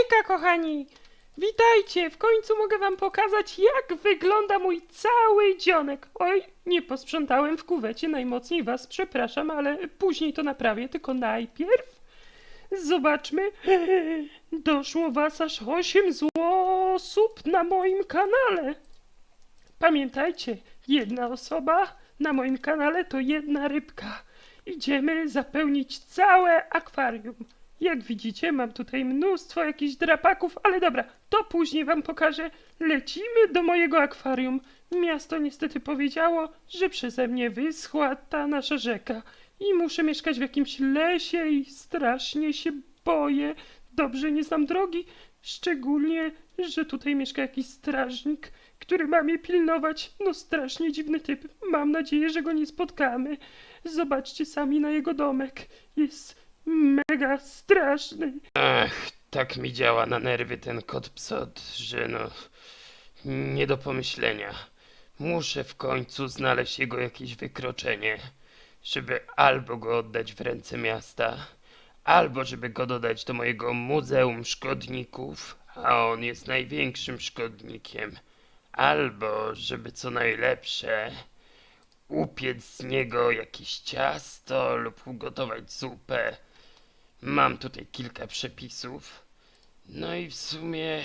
Hejka, kochani! Witajcie! W końcu mogę wam pokazać, jak wygląda mój cały dzionek. Oj, nie posprzątałem w kuwecie, najmocniej was przepraszam, ale później to naprawię, tylko najpierw zobaczmy. Doszło was aż 8 osób na moim kanale. Pamiętajcie, jedna osoba na moim kanale to jedna rybka. Idziemy zapełnić całe akwarium. Jak widzicie, mam tutaj mnóstwo jakichś drapaków, ale dobra, to później wam pokażę. Lecimy do mojego akwarium. Miasto niestety powiedziało, że przeze mnie wyschła ta nasza rzeka i muszę mieszkać w jakimś lesie i strasznie się boję. Dobrze nie znam drogi, szczególnie, że tutaj mieszka jakiś strażnik, który ma mnie pilnować. No strasznie dziwny typ. Mam nadzieję, że go nie spotkamy. Zobaczcie sami na jego domek. Jest mega straszny. Ach, tak mi działa na nerwy ten kot psot, że no. Nie do pomyślenia. Muszę w końcu znaleźć jego jakieś wykroczenie, żeby albo go oddać w ręce miasta, albo żeby go dodać do mojego Muzeum Szkodników, a on jest największym szkodnikiem, albo żeby co najlepsze upiec z niego jakieś ciasto lub ugotować zupę. Mam tutaj kilka przepisów. No i w sumie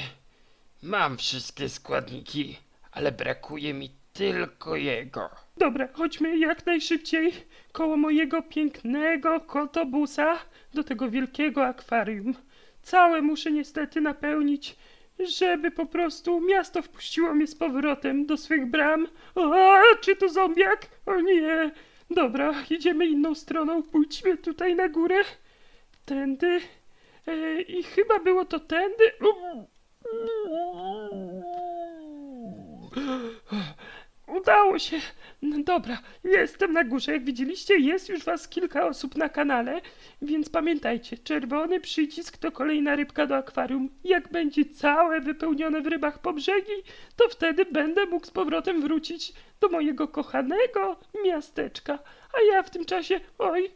mam wszystkie składniki, ale brakuje mi tylko jego. Dobra, chodźmy jak najszybciej koło mojego pięknego kotobusa do tego wielkiego akwarium. Całe muszę niestety napełnić, żeby po prostu miasto wpuściło mnie z powrotem do swych bram. O, czy to zombiak? O nie. Dobra, idziemy inną stroną. Pójdźmy tutaj na górę. Tędy. E, I chyba było to tędy. Udało się. No dobra, jestem na górze. Jak widzieliście, jest już was kilka osób na kanale, więc pamiętajcie, czerwony przycisk to kolejna rybka do akwarium. Jak będzie całe wypełnione w rybach po brzegi, to wtedy będę mógł z powrotem wrócić do mojego kochanego miasteczka. A ja w tym czasie, oj,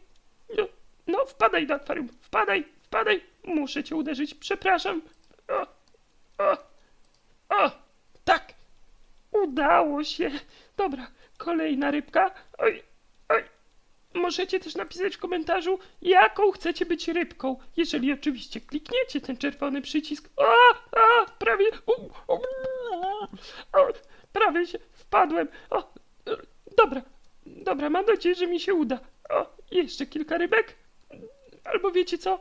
no, wpadaj do akwarium, wpadaj, wpadaj. Muszę cię uderzyć, przepraszam. O, o, o, tak. Udało się. Dobra, kolejna rybka. Oj, oj. Możecie też napisać w komentarzu, jaką chcecie być rybką. Jeżeli oczywiście klikniecie ten czerwony przycisk. O, a, prawie. U, o, prawie się wpadłem. O, dobra, dobra, mam nadzieję, że mi się uda. O, jeszcze kilka rybek. Albo wiecie co?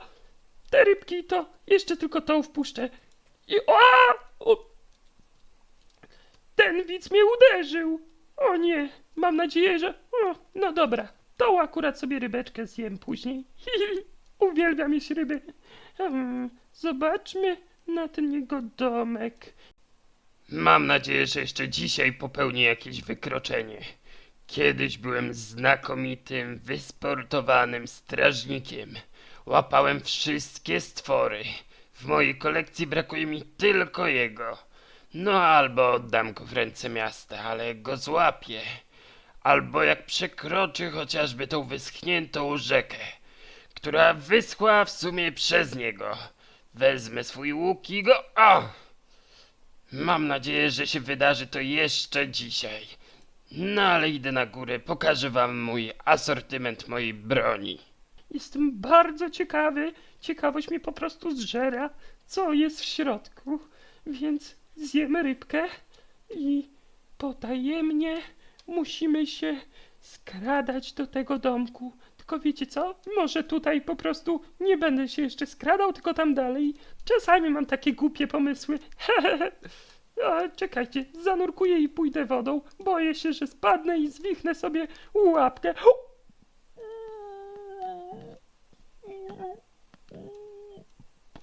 Te rybki to jeszcze tylko tą wpuszczę. I o, o, ten widz mnie uderzył! O nie, mam nadzieję, że... O, no dobra, tą akurat sobie rybeczkę zjem później. Uwielbiam jeść ryby. Hmm, zobaczmy na ten jego domek. Mam nadzieję, że jeszcze dzisiaj popełnię jakieś wykroczenie. Kiedyś byłem znakomitym, wysportowanym strażnikiem. Łapałem wszystkie stwory. W mojej kolekcji brakuje mi tylko jego. No albo oddam go w ręce miasta, ale go złapię. Albo jak przekroczy chociażby tą wyschniętą rzekę, która wyschła w sumie przez niego. Wezmę swój łuk i go... O! Mam nadzieję, że się wydarzy to jeszcze dzisiaj. No ale idę na górę, pokażę wam mój asortyment mojej broni. Jestem bardzo ciekawy. Ciekawość mnie po prostu zżera, co jest w środku. Więc zjemy rybkę i potajemnie musimy się skradać do tego domku. Tylko wiecie co? Może tutaj po prostu nie będę się jeszcze skradał, tylko tam dalej. Czasami mam takie głupie pomysły. A, czekajcie, zanurkuję i pójdę wodą. Boję się, że spadnę i zwichnę sobie łapkę.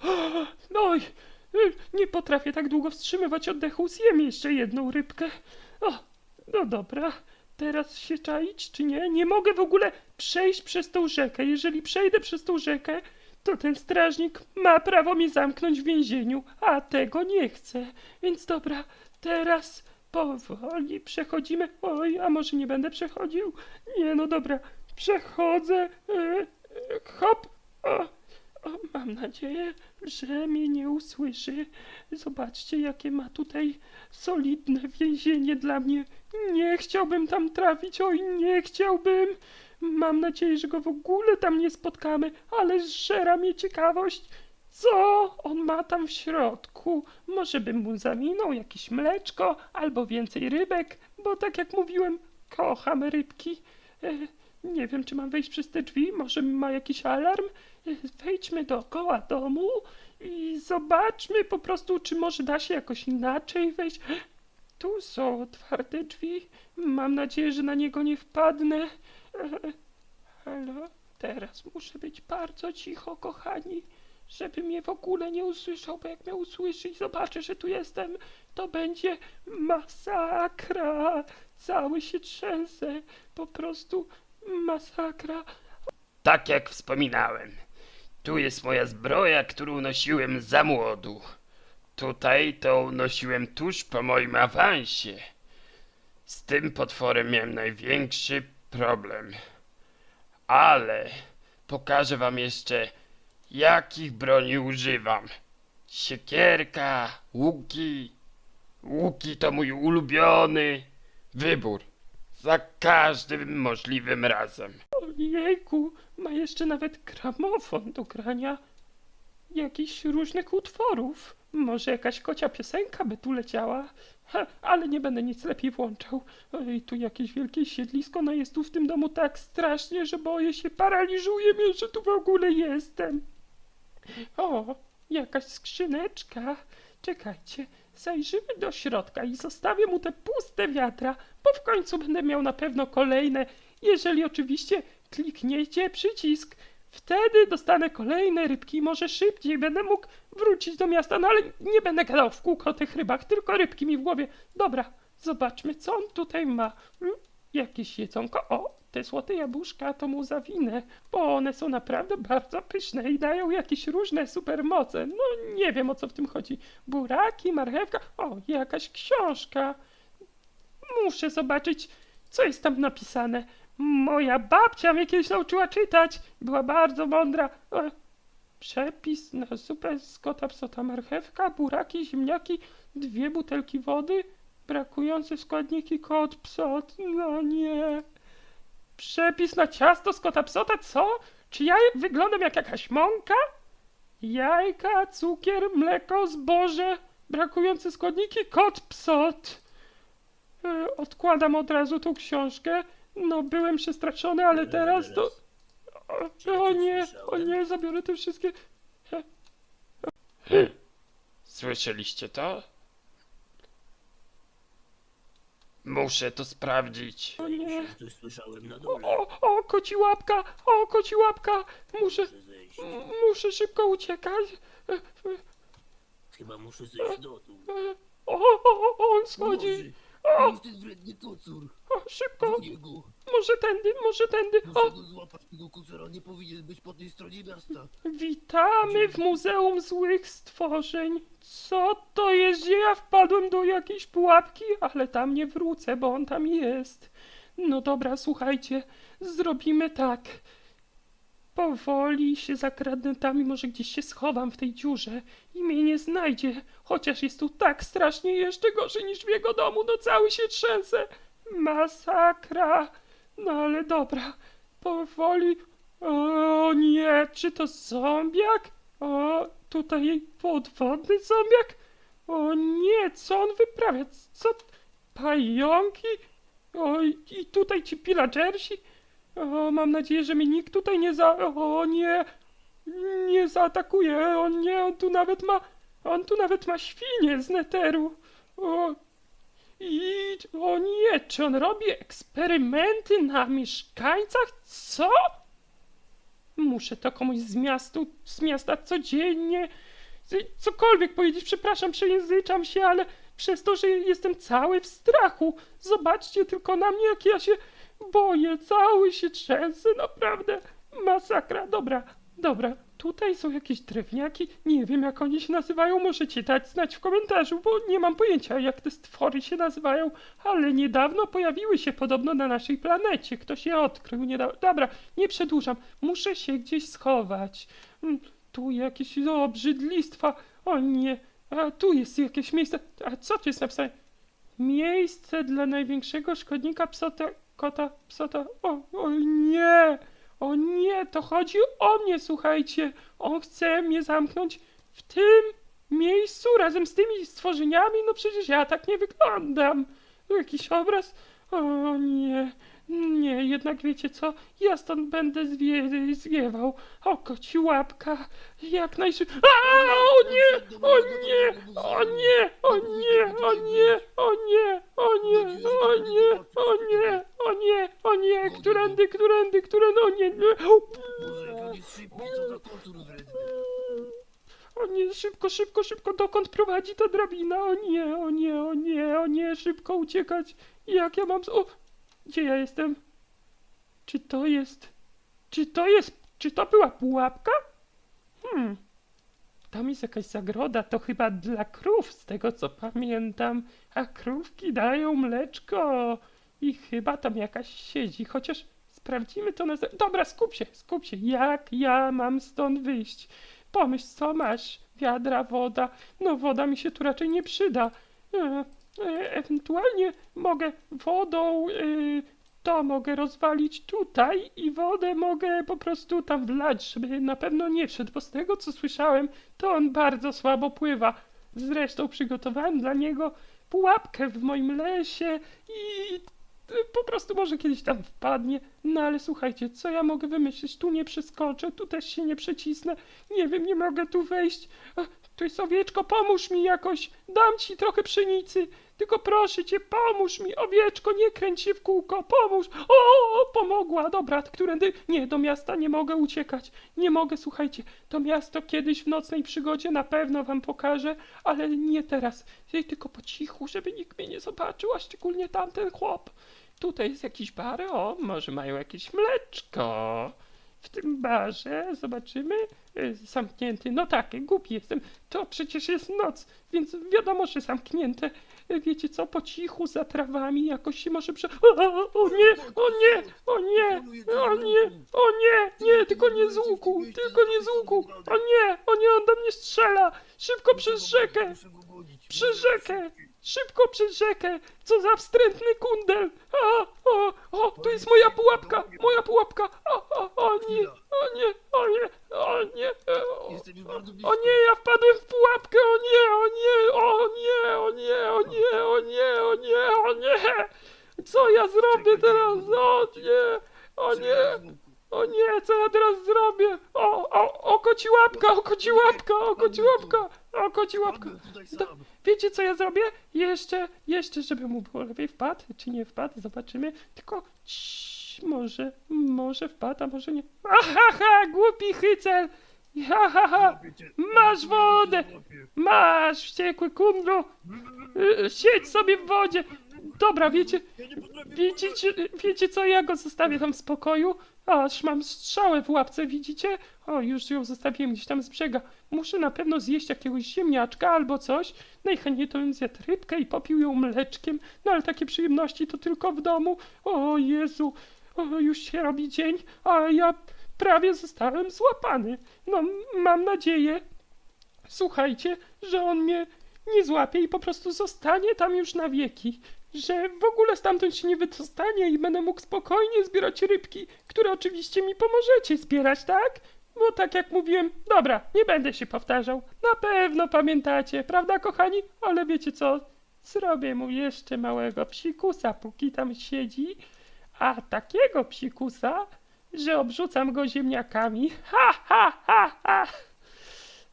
Oj, y, nie potrafię tak długo wstrzymywać oddechu. Zjem jeszcze jedną rybkę. O, no dobra. Teraz się czaić, czy nie? Nie mogę w ogóle przejść przez tą rzekę. Jeżeli przejdę przez tą rzekę, to ten strażnik ma prawo mnie zamknąć w więzieniu, a tego nie chcę. Więc dobra, teraz powoli przechodzimy. Oj, a może nie będę przechodził? Nie, no dobra, przechodzę. E, hop, O, mam nadzieję, że mnie nie usłyszy. Zobaczcie, jakie ma tutaj solidne więzienie dla mnie. Nie chciałbym tam trafić, oj, nie chciałbym. Mam nadzieję, że go w ogóle tam nie spotkamy, ale zżera mnie ciekawość. Co on ma tam w środku? Może bym mu zawinął jakieś mleczko albo więcej rybek, bo tak jak mówiłem, kocham rybki. Nie wiem, czy mam wejść przez te drzwi, może ma jakiś alarm. Wejdźmy dookoła domu i zobaczmy po prostu, czy może da się jakoś inaczej wejść. Tu są otwarte drzwi. Mam nadzieję, że na niego nie wpadnę. Halo? Teraz muszę być bardzo cicho, kochani, żeby mnie w ogóle nie usłyszał, bo jak mnie usłyszy i zobaczy, że tu jestem, to będzie masakra. Cały się trzęsę. Po prostu masakra. Tak jak wspominałem, tu jest moja zbroja, którą nosiłem za młodu. Tutaj to nosiłem tuż po moim awansie. Z tym potworem miałem największy problem. Ale pokażę wam jeszcze, jakich broni używam. Siekierka, łuki. Łuki to mój ulubiony wybór. Za każdym możliwym razem. Ojejku, ma jeszcze nawet gramofon do grania jakichś różnych utworów. Może jakaś kocia piosenka by tu leciała. Ha, ale nie będę nic lepiej włączał. Oj, tu jakieś wielkie siedlisko, no jest tu w tym domu tak strasznie, że boję się, paraliżuje mnie, że tu w ogóle jestem. O, jakaś skrzyneczka. Czekajcie, zajrzymy do środka i zostawię mu te puste wiatra, bo w końcu będę miał na pewno kolejne, jeżeli oczywiście klikniecie przycisk. Wtedy dostanę kolejne rybki, może szybciej będę mógł wrócić do miasta, no ale nie będę gadał w kółko o tych rybach, tylko rybki mi w głowie. Dobra, zobaczmy, co on tutaj ma. Hmm? Jakieś jedzonko. O, te złote jabłuszka to mu zawinę, bo one są naprawdę bardzo pyszne i dają jakieś różne supermoce. No nie wiem o co w tym chodzi. Buraki, marchewka. O, jakaś książka. Muszę zobaczyć, co jest tam napisane. Moja babcia mnie kiedyś nauczyła czytać. Była bardzo mądra. E, przepis na zupę z kota psota marchewka, buraki, ziemniaki, dwie butelki wody, brakujące składniki kot psot. No nie. Przepis na ciasto z kota psota, co? Czy ja wyglądam jak jakaś mąka? Jajka, cukier, mleko, zboże, brakujące składniki kot psot. E, Odkładam od razu tą książkę. No, byłem przestraszony, ale teraz to. O, o nie, o nie, zabiorę te wszystkie. Słyszeliście to? Muszę to sprawdzić. O nie. Coś słyszałem na dole. O, o, koci łapka, o, koci łapka. Muszę, Muszę zejść. m- muszę szybko uciekać. E, e, Chyba muszę zejść do dół. e, O, o, o, on schodzi. O, Jest ten wredny kocur. o, szybko. W niego. Może tędy, może tędy. Muszę O, go złapać. Tego nie powinien być po tej stronie miasta. Witamy w Muzeum Złych Stworzeń. Co to jest, że ja wpadłem do jakiejś pułapki, ale tam nie wrócę, bo on tam jest. No dobra, słuchajcie, zrobimy tak. Powoli się zakradnę tam i może gdzieś się schowam w tej dziurze i mnie nie znajdzie, chociaż jest tu tak strasznie jeszcze gorzej niż w jego domu, no cały się trzęsę. Masakra. No ale dobra, powoli. O nie, czy to zombiak? O, tutaj podwodny zombiak? O nie, co on wyprawia? Co? Pająki? O, i tutaj ci pillagersi? O, mam nadzieję, że mnie nikt tutaj nie za... O nie, nie zaatakuje. O nie, on tu nawet ma... On tu nawet ma świnie z neteru. O, i... O nie, czy on robi eksperymenty na mieszkańcach? Co? Muszę to komuś z miastu, z miasta codziennie, cokolwiek powiedzieć, przepraszam, przejęzyczam się, ale przez to, że jestem cały w strachu. Zobaczcie tylko na mnie, jak ja się boję, cały się trzęsę, naprawdę masakra. Dobra, dobra, tutaj są jakieś drewniaki, nie wiem jak oni się nazywają, możecie dać znać w komentarzu, bo nie mam pojęcia jak te stwory się nazywają, ale niedawno pojawiły się podobno na naszej planecie, ktoś je odkrył niedawno. Dobra, nie przedłużam, muszę się gdzieś schować. Mm, tu jakieś obrzydlistwa. O nie, a tu jest jakieś miejsce. A co tu jest napisane? Miejsce dla największego szkodnika psota, kota, psota. O, o nie! O nie, to chodzi o mnie, słuchajcie. On chce mnie zamknąć w tym miejscu razem z tymi stworzeniami. No przecież ja tak nie wyglądam. Jakiś obraz. O nie, nie, jednak wiecie co? Ja stąd będę zwie, zwiewał. O, koci łapka. Jak najszybciej. A, o nie, o nie, nie, szybko, szybko, szybko, dokąd prowadzi ta drabina? O nie, o nie, o nie, o nie, szybko uciekać. Jak ja mam... O, gdzie ja jestem? Czy to jest... Czy to jest... Czy to była pułapka? Hmm. Tam jest jakaś zagroda, to chyba dla krów, z tego co pamiętam. A krówki dają mleczko. I chyba tam jakaś siedzi, chociaż sprawdzimy to na... Dobra, skup się, skup się. Jak ja mam stąd wyjść? Pomyśl, co masz? Wiadra, woda. No, woda mi się tu raczej nie przyda. E, e, ewentualnie mogę wodą, y, to mogę rozwalić tutaj i wodę mogę po prostu tam wlać, żeby na pewno nie wszedł, bo z tego co słyszałem, to on bardzo słabo pływa. Zresztą przygotowałem dla niego pułapkę w moim lesie i po prostu może kiedyś tam wpadnie. No ale słuchajcie, co ja mogę wymyślić? Tu nie przeskoczę, tu też się nie przecisnę. Nie wiem, nie mogę tu wejść. Tu jest owieczko, pomóż mi jakoś. Dam ci trochę pszenicy. Tylko proszę cię, pomóż mi, owieczko, nie kręć się w kółko, pomóż. O, pomogła, dobra, którędy? Nie, do miasta nie mogę uciekać. Nie mogę, słuchajcie, to miasto kiedyś w nocnej przygodzie na pewno wam pokażę, ale nie teraz. Tylko po cichu, żeby nikt mnie nie zobaczył, a szczególnie tamten chłop. Tutaj jest jakiś bar, o, może mają jakieś mleczko. W tym barze, zobaczymy, y, zamknięty, no tak, głupi jestem, to przecież jest noc, więc wiadomo, że zamknięte. Y, Wiecie co, po cichu, za trawami jakoś się może prze... O, o, o nie, o nie, o nie, o nie, o nie, nie, tylko nie z łuku, tylko nie z łuku, o nie, o nie, on do mnie strzela, szybko przez rzekę, przez rzekę! Szybko przez rzekę! Co za wstrętny kundel! A, o, o, tu jest moja pułapka! Moja pułapka! O, o, o nie, o nie, o nie, o nie, o, Jestem już bardzo blisko. o nie, ja wpadłem w pułapkę! O nie, o nie, o nie, o nie, o nie, o nie, o nie, o nie! Co ja zrobię teraz? O nie, o nie! O nie, co ja teraz zrobię? O, o, o koci łapka, o koci łapka, o koci łapka, o koci łapka. Padłem tutaj sam. Wiecie co ja zrobię? Jeszcze, jeszcze, żeby mu było lepiej wpadł, czy nie wpadł, zobaczymy. Tylko ciii, może, może wpadł, a może nie. Ahaha, głupi hycel! Ha, ha, ha. Masz wodę! Masz, wściekły kundlu! Siedź sobie w wodzie! Dobra, wiecie, Wiecie, wiecie co, ja go zostawię tam w spokoju, aż mam strzałę w łapce, widzicie? O, już ją zostawiłem gdzieś tam z brzega. Muszę na pewno zjeść jakiegoś ziemniaczka albo coś. Najchętniej to bym zjadł rybkę i popił ją mleczkiem, no ale takie przyjemności to tylko w domu. O Jezu, o, już się robi dzień, a ja prawie zostałem złapany. No, mam nadzieję, słuchajcie, że on mnie nie złapie i po prostu zostanie tam już na wieki. Że w ogóle stamtąd się nie wydostanie i będę mógł spokojnie zbierać rybki, które oczywiście mi pomożecie zbierać, tak? Bo tak jak mówiłem, dobra, nie będę się powtarzał. Na pewno pamiętacie, prawda kochani? Ale wiecie co? Zrobię mu jeszcze małego psikusa, póki tam siedzi. A takiego psikusa, że obrzucam go ziemniakami. Ha, ha, ha, ha!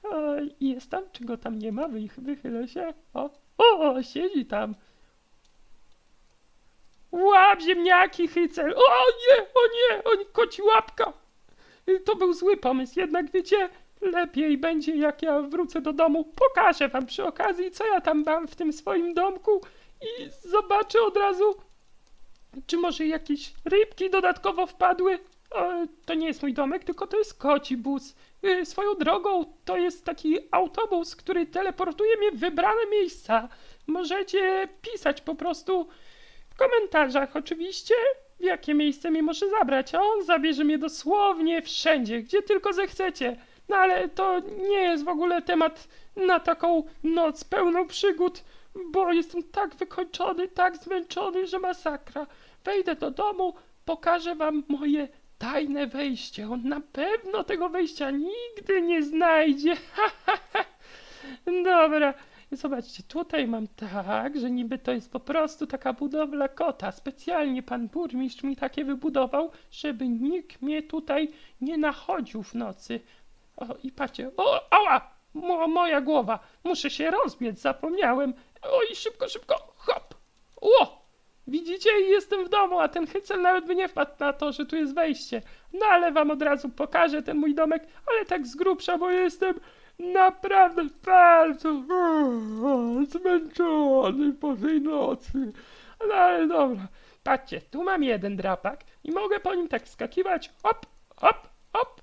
O, jest tam? Czy go tam nie ma? Wych, wychylę się. O, o, siedzi tam. Łap ziemniaki, hycel! O nie, o nie, o nie, koci łapka! To był zły pomysł, jednak wiecie, lepiej będzie jak ja wrócę do domu. Pokażę wam przy okazji, co ja tam mam w tym swoim domku i zobaczę od razu, czy może jakieś rybki dodatkowo wpadły. O, to nie jest mój domek, tylko to jest koci bus. Y, Swoją drogą, to jest taki autobus, który teleportuje mnie w wybrane miejsca. Możecie pisać po prostu w komentarzach oczywiście, w jakie miejsce mnie może zabrać, a on zabierze mnie dosłownie wszędzie, gdzie tylko zechcecie. No ale to nie jest w ogóle temat na taką noc pełną przygód, bo jestem tak wykończony, tak zmęczony, że masakra. Wejdę do domu, pokażę wam moje tajne wejście. On na pewno tego wejścia nigdy nie znajdzie. Dobra, zobaczcie, tutaj mam tak, że niby to jest po prostu taka budowla kota. Specjalnie pan burmistrz mi takie wybudował, żeby nikt mnie tutaj nie nachodził w nocy. O, i patrzcie, o, ała, Mo, moja głowa, muszę się rozbiec, zapomniałem. Oj, szybko, szybko, hop, ło, widzicie, jestem w domu, a ten hycel nawet by nie wpadł na to, że tu jest wejście. No ale wam od razu pokażę ten mój domek, ale tak z grubsza, bo jestem naprawdę bardzo zmęczony po tej nocy. No ale dobra, patrzcie, tu mam jeden drapak i mogę po nim tak skakiwać, hop, hop, hop,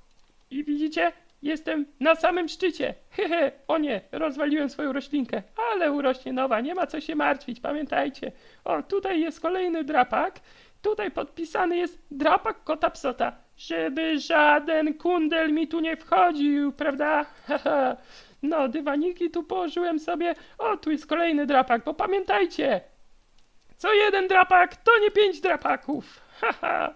i widzicie, jestem na samym szczycie. Hehe, o nie, rozwaliłem swoją roślinkę, ale urośnie nowa, nie ma co się martwić, pamiętajcie. O, tutaj jest kolejny drapak. Tutaj podpisany jest drapak kota psota, żeby żaden kundel mi tu nie wchodził, prawda? No, dywaniki tu położyłem sobie. O, tu jest kolejny drapak, bo pamiętajcie, co jeden drapak to nie pięć drapaków. Haha.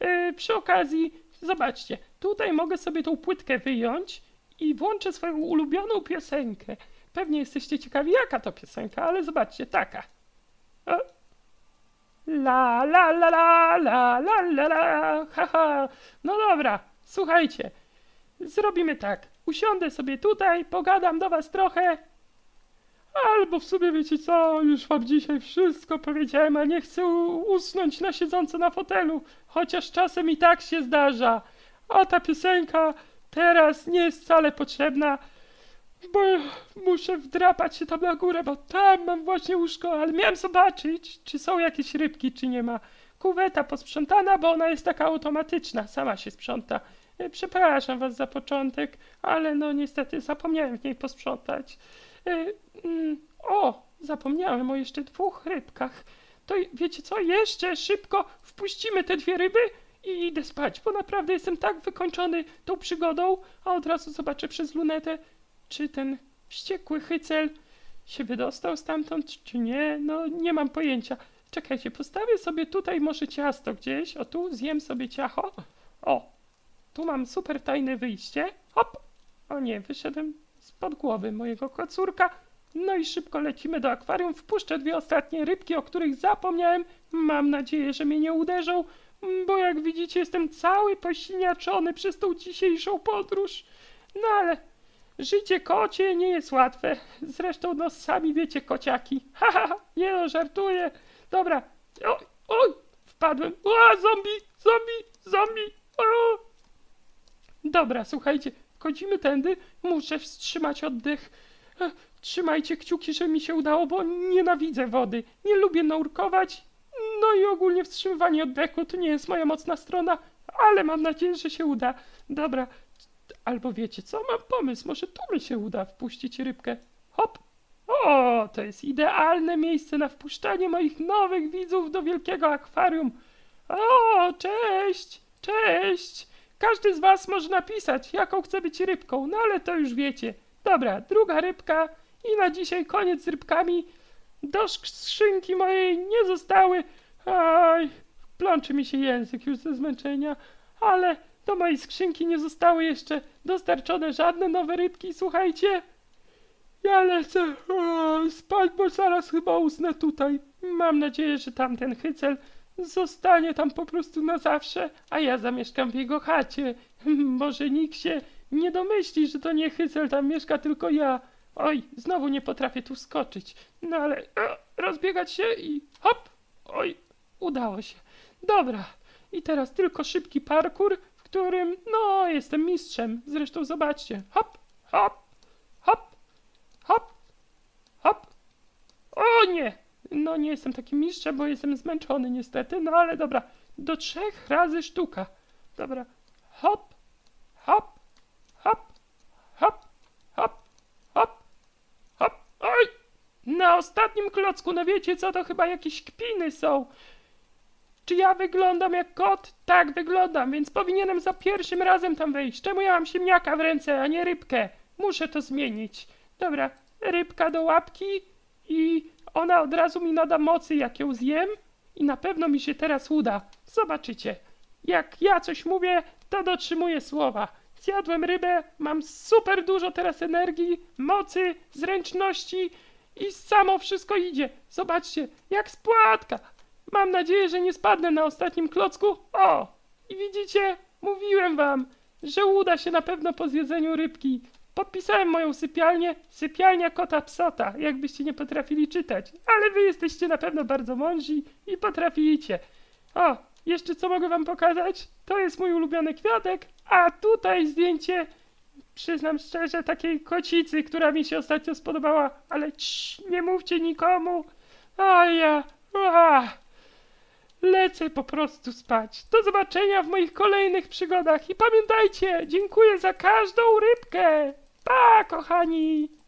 Yy, przy okazji, zobaczcie, tutaj mogę sobie tą płytkę wyjąć i włączę swoją ulubioną piosenkę. Pewnie jesteście ciekawi, jaka to piosenka, ale zobaczcie, taka. O. La la la la la la la la haha. No dobra, słuchajcie. Zrobimy tak. Usiądę sobie tutaj, pogadam do was trochę. Albo w sumie wiecie co, już wam dzisiaj wszystko powiedziałem, a nie chcę usnąć na siedząco na fotelu, chociaż czasem i tak się zdarza. A ta piosenka teraz nie jest wcale potrzebna, bo muszę wdrapać się tam na górę, bo tam mam właśnie łóżko, ale miałem zobaczyć, czy są jakieś rybki, czy nie ma. Kuweta posprzątana, bo ona jest taka automatyczna, sama się sprząta. E, Przepraszam was za początek, ale no niestety zapomniałem w niej posprzątać. E, mm, o, zapomniałem o jeszcze dwóch rybkach. To wiecie co, jeszcze szybko wpuścimy te dwie ryby i idę spać, bo naprawdę jestem tak wykończony tą przygodą, a od razu zobaczę przez lunetę, czy ten wściekły hycel się wydostał stamtąd, czy nie. No, nie mam pojęcia. Czekajcie, postawię sobie tutaj może ciasto gdzieś. O, tu zjem sobie ciacho. O, tu mam super tajne wyjście. Hop! O nie, wyszedłem spod głowy mojego kocurka. No i szybko lecimy do akwarium. Wpuszczę dwie ostatnie rybki, o których zapomniałem. Mam nadzieję, że mnie nie uderzą, bo jak widzicie, jestem cały posiniaczony przez tą dzisiejszą podróż. No ale życie kocie nie jest łatwe. Zresztą, no sami wiecie, kociaki. Ha, ha, ha. nie no, żartuję. Dobra. Oj, oj, wpadłem. O, zombie, zombie, zombie. O. Dobra, słuchajcie, wchodzimy tędy, muszę wstrzymać oddech. E, Trzymajcie kciuki, że mi się udało, bo nienawidzę wody. Nie lubię nurkować. No i ogólnie wstrzymywanie oddechu to nie jest moja mocna strona, ale mam nadzieję, że się uda. Dobra, albo wiecie co, mam pomysł, może tu mi się uda wpuścić rybkę. Hop! O, to jest idealne miejsce na wpuszczanie moich nowych widzów do wielkiego akwarium. O, cześć, cześć. Każdy z was może napisać, jaką chce być rybką, no ale to już wiecie. Dobra, druga rybka i na dzisiaj koniec z rybkami. Do skrzynki mojej nie zostały. Aj, plączy mi się język już ze zmęczenia, ale do mojej skrzynki nie zostały jeszcze dostarczone żadne nowe rybki, słuchajcie. Ja lecę o, spać, bo zaraz chyba usnę tutaj. Mam nadzieję, że tamten hycel zostanie tam po prostu na zawsze, a ja zamieszkam w jego chacie. Może nikt się nie domyśli, że to nie hycel tam mieszka, tylko ja. Oj, znowu nie potrafię tu skoczyć. No ale e, rozbiegać się i hop! Oj, udało się. Dobra, i teraz tylko szybki parkour, którym, no, jestem mistrzem. Zresztą zobaczcie. Hop, hop, hop, hop, hop. O nie! No nie jestem takim mistrzem, bo jestem zmęczony niestety, no ale dobra. Do trzech razy sztuka. Dobra. Hop, hop, hop, hop, hop, hop, hop. Oj! Na ostatnim klocku, no wiecie co, to chyba jakieś kpiny są. Czy ja wyglądam jak kot? Tak, wyglądam, więc powinienem za pierwszym razem tam wejść. Czemu ja mam siemniaka w ręce, a nie rybkę? Muszę to zmienić. Dobra, rybka do łapki i ona od razu mi nada mocy, jak ją zjem. I na pewno mi się teraz uda. Zobaczycie. Jak ja coś mówię, to dotrzymuję słowa. Zjadłem rybę, mam super dużo teraz energii, mocy, zręczności i samo wszystko idzie. Zobaczcie, jak spłatka. Mam nadzieję, że nie spadnę na ostatnim klocku. O! I widzicie, mówiłem wam, że uda się na pewno po zjedzeniu rybki. Podpisałem moją sypialnię, sypialnia kota psota, jakbyście nie potrafili czytać. Ale wy jesteście na pewno bardzo mądrzy i potraficie. O, jeszcze co mogę wam pokazać? To jest mój ulubiony kwiatek, a tutaj zdjęcie, przyznam szczerze, takiej kocicy, która mi się ostatnio spodobała, ale cii, nie mówcie nikomu. A ja, a, lecę po prostu spać. Do zobaczenia w moich kolejnych przygodach i pamiętajcie, dziękuję za każdą rybkę. Pa, kochani!